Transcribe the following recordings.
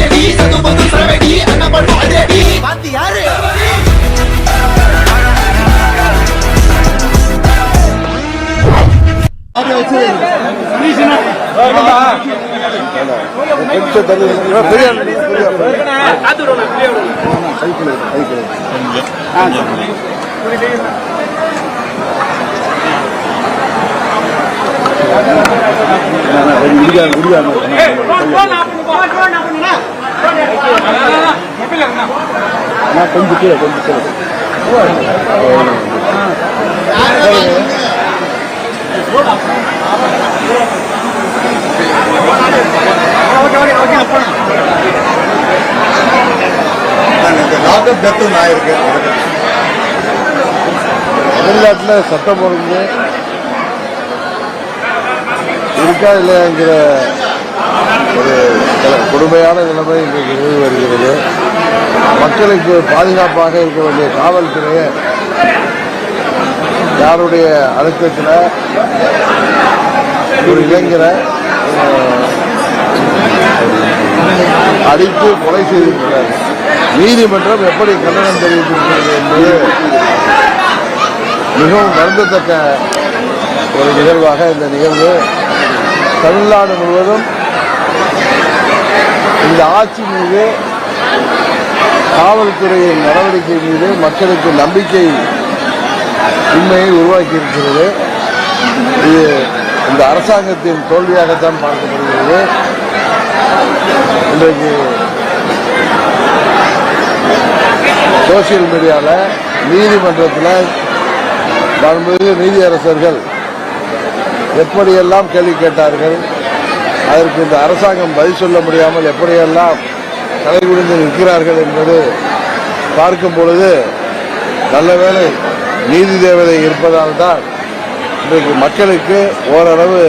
அதிரடி சத்து பத்து சரவெடி அண்ணன் பண்ணும் அதிரடி பாத்தி யாரு? கொஞ்சம் கீழே கொஞ்சம் கீழே. தமிழ்நாட்டில் சட்டம் ஒழுங்கு இருக்கா இல்லைங்கிற கொடுமையான நிலைமை இன்றைக்கு நிலவி வருகிறது. மக்களுக்கு பாதுகாப்பாக இருக்க வேண்டிய காவல்துறையை யாருடைய அழுத்தத்தில் ஒரு இளைஞரை அடித்து கொலை செய்திருக்கிறார். நீதிமன்றம் எப்படி கண்டனம் தெரிவித்திருக்கிறது என்பது மிகவும் வருந்தத்தக்க ஒரு நிகழ்வாக இந்த நிகழ்வு தமிழ்நாடு முழுவதும் இந்த ஆட்சி மீது காவல்துறையின் நடவடிக்கை மீது மக்களுக்கு நம்பிக்கை உண்மையை உருவாக்கி இருக்கிறது இது இந்த அரசாங்கத்தின் தோல்வியாகத்தான் பார்க்கப்படுகிறது. இன்றைக்கு சோசியல் மீடியாவில் நீதிமன்றத்தில் மாண்புமிகு நீதியரசர்கள் எப்படியெல்லாம் கேள்வி கேட்டார்கள் அதற்கு இந்த அரசாங்கம் பதில் சொல்ல முடியாமல் எப்படியெல்லாம் தலைகுனிந்து நிற்கிறார்கள் என்பது பார்க்கும் பொழுது நல்ல வேளை நீதி தேவதை இருப்பதால் தான் இன்றைக்கு மக்களுக்கு ஓரளவு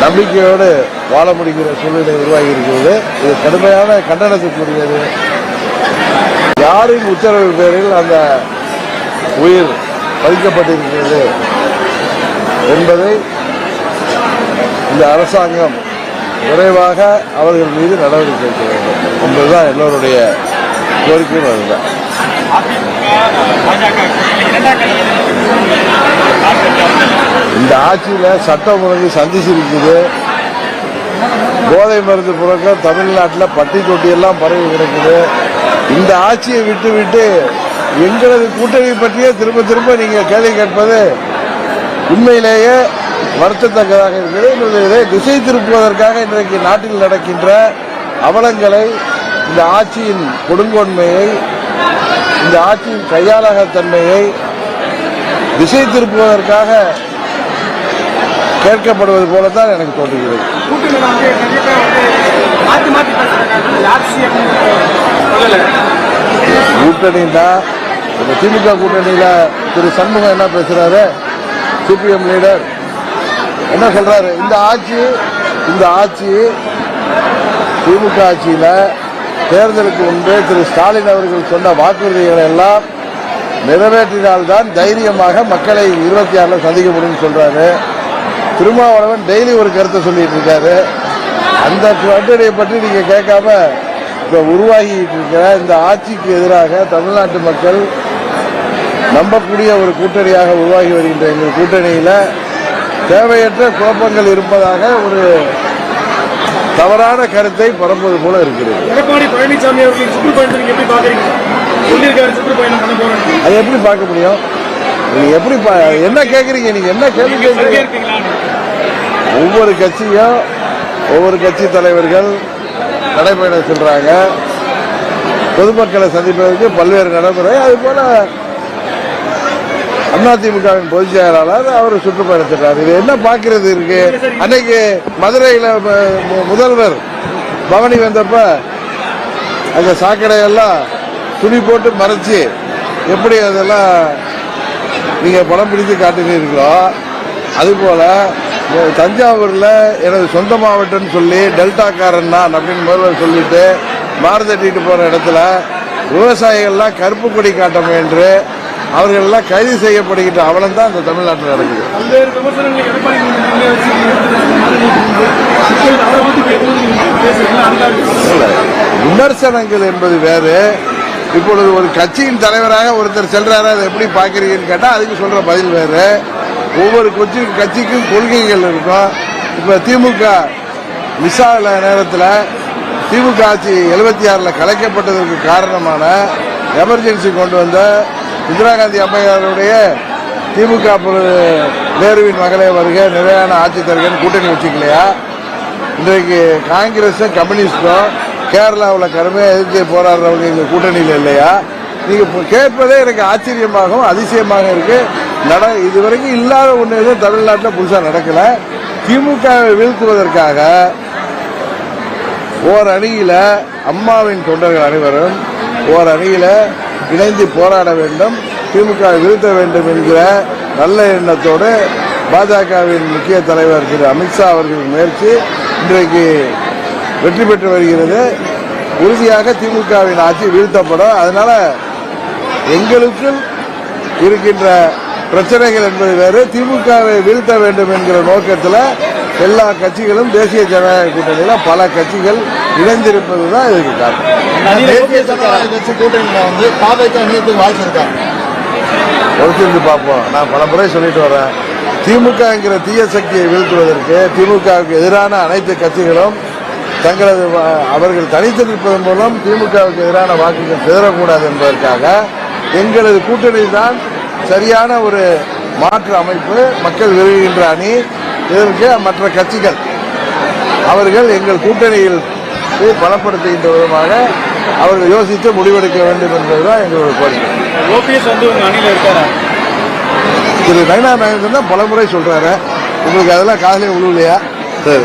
நம்பிக்கையோடு வாழ முடிகிற சூழ்நிலை உருவாகி இருக்கிறது இது கடுமையான கண்டனத்துக்குரியது. யாரின் உத்தரவு பேரில் அந்த உயிர் பதிக்கப்பட்டிருக்கிறது என்பதை இந்த அரசாங்கம் விரைவாக அவர்கள் மீது நடவடிக்கை எடுக்க வேண்டும். என்பதுதான் எல்லோருடைய கோரிக்கையும் அதுதான். இந்த ஆட்சியில் சட்டம் ஒழுங்கு சந்திச்சிருக்குது. போதை மருந்து புழக்கம் தமிழ்நாட்டில் பட்டி தொட்டியெல்லாம் பரவி கிடக்குது. இந்த ஆட்சியை விட்டு விட்டு எங்களது கூட்டணி பற்றியே திரும்ப திரும்ப நீங்கள் கேள்வி கேட்பது உண்மையிலேயே வருத்தத்தக்கதாக இருக்கிறது. இதை திசை திருப்புவதற்காக இன்றைக்கு நாட்டில் நடக்கின்ற அவலங்களை இந்த ஆட்சியின் கொடுங்கோன்மையை இந்த ஆட்சியின் கையாளகத்தன்மையை திசை திருப்புவதற்காக கேட்கப்படுவது போலத்தான் எனக்கு தோன்றுகிறது. கூட்டணின்னா இந்த திமுக கூட்டணியில திரு சண்முகம் என்ன பேசுறாரு? CPM leader. என்ன சொல்றாரு? இந்த ஆட்சி இந்த ஆட்சி திமுக ஆட்சியில தேர்தலுக்கு முன்பே திரு ஸ்டாலின் அவர்கள் சொன்ன வாக்குறுதிகளை எல்லாம் நிறைவேற்றினால்தான் தைரியமாக மக்களை இருபத்தி ஆறுல சந்திக்க முடியும்னு சொல்றாரு. திருமாவளவன் டெய்லி ஒரு கருத்தை சொல்லிட்டு இருக்காரு. அந்த கட்டுரையை பற்றி நீங்க கேட்காம இப்ப உருவாகிட்டு இருக்கிற இந்த ஆட்சிக்கு எதிராக தமிழ்நாட்டு மக்கள் நம்பக்கூடிய ஒரு கூட்டணியாக உருவாகி வருகின்ற எங்கள் கூட்டணியில தேவையற்ற குழப்பங்கள் இருப்பதாக ஒரு தவறான கருத்தை பரப்புவது போல இருக்கிறது. எடப்பாடி பழனிசாமி அவர்களின் சுற்றுப்பயணத்தை நீங்க எப்படி பாக்குறீங்க சொல்லியிருக்காரு சுற்றுப்பயணம் பண்ண போறேன் அதை எப்படி பார்க்க முடியும்? நீங்க எப்படி என்ன கேக்குறீங்க? நீங்க என்ன கேள்வி கேட்குறீங்க ஒவ்வொரு கட்சியும் ஒவ்வொரு கட்சி தலைவர்கள் நடைபயணம் செல்றாங்க. பொதுமக்களை சந்திப்பதற்கு பல்வேறு நடைமுறை. அது போல அதிமுகவின் பொதுச் செயலாளர் அவர் சுற்றுப்பயணத்திட்டார். இது என்ன பார்க்கிறது இருக்கு? அன்னைக்கு மதுரையில முதல்வர் பவனி வந்தப்ப அந்த சாக்கடையெல்லாம் துணி போட்டு மறைச்சு எப்படி அதெல்லாம் நீங்க படம் பிடித்து காட்டுகிறீர்களோ அதுபோல தஞ்சாவூர்ல எனது சொந்த மாவட்டம்னு சொல்லி டெல்டாக்காரன் நான் அப்படின்னு முதல்வர் சொல்லிட்டு மாறுதட்டிட்டு போற இடத்துல விவசாயிகள்லாம் கருப்பு கொடி காட்ட முயன்று அவர்கள் எல்லாம் கைது செய்யப்படுகின்ற அவலம் தான் இந்த தமிழ்நாட்டில் நடக்குது. விமர்சனங்களை என்பது வேறு. இப்பொழுது ஒரு கட்சியின் தலைவராக ஒருத்தர் செல்றாரு அதை எப்படி பார்க்கறீங்கன்னு கேட்டா அதுக்கு சொல்ற பதில் வேறு. ஒவ்வொரு கட்சி கட்சிக்கும் கொள்கைகள் இருக்கும். இப்ப திமுக விசா நேரத்தில் திமுக ஆட்சி எழுபத்தி ஆறுல கலைக்கப்பட்டதற்கு காரணமான எமர்ஜென்சி கொண்டு வந்த இந்திரா காந்தி அம்மையாருடைய திமுக நேருவின் மகளே வருக நிறையான ஆட்சி தருகன்னு கூட்டணி வச்சுக்கலையா? இன்றைக்கு காங்கிரஸும் கம்யூனிஸ்டும் கேரளாவில் கடுமையாக எதிர்த்து போராடுறவங்க இந்த கூட்டணியில் இல்லையா? நீங்கள் கேட்பதே எனக்கு ஆச்சரியமாகவும் அதிசயமாக இருக்கு. நட இதுவரைக்கும் இல்லாத ஒன்று எதுவும் தமிழ்நாட்டில் புதுசாக நடக்கலை. திமுகவை வீழ்த்துவதற்காக ஓர் அணியில் அம்மாவின் தொண்டர்கள் அனைவரும் ஓர் அணியில் இணைந்து போராட வேண்டும் திமுக வீழ்த்த வேண்டும் என்கிற நல்ல எண்ணத்தோடு பாஜகவின் முக்கிய தலைவர் திரு அமித்ஷா அவர்களின் முயற்சி இன்றைக்கு வெற்றி பெற்று வருகிறது. உறுதியாக திமுகவின் ஆட்சி வீழ்த்தப்படும். அதனால எங்களுக்குள் இருக்கின்ற பிரச்சனைகள் என்பது வேறு. திமுகவை வீழ்த்த வேண்டும் என்கிற நோக்கத்தில் எல்லா கட்சிகளும் தேசிய ஜனநாயக கூட்டணியில் பல கட்சிகள் இணைந்திருப்பது தான் இதுக்கு காரணம். தேசிய ஜனநாயக கட்சி கூட்டணியில வந்து பாவைக்கு இணையத்துக்கு வாய்ப்பு இருக்கா பொறுத்திருந்து பார்ப்போம். நான் பல முறை சொல்லிட்டு வரேன். திமுகங்கிற தீய சக்தியை வீழ்த்துவதற்கு திமுகவுக்கு எதிரான அனைத்து கட்சிகளும் தங்களது அவர்கள் தனித்து நிற்பதன் மூலம் திமுகவுக்கு எதிரான வாக்குகள் சிதறக்கூடாது என்பதற்காக எங்களது கூட்டணி தான் சரியான ஒரு மாற்று அமைப்பு. மக்கள் விரும்புகின்ற அணி. இதற்கு மற்ற கட்சிகள். அவர்கள் எங்கள் கூட்டணியில் பலப்படுத்துகின்ற விதமாக அவர்கள் யோசித்து முடிவெடுக்க வேண்டும் என்பதுதான் எங்களுடைய கோரிக்கை. ஓபிஎஸ் வந்து உங்க அணியில இருக்காரா? திரு நயனா நாயகன் தான் பலமுறை சொல்றாரு. உங்களுக்கு அதெல்லாம் காதலே உழுவலையா சரி.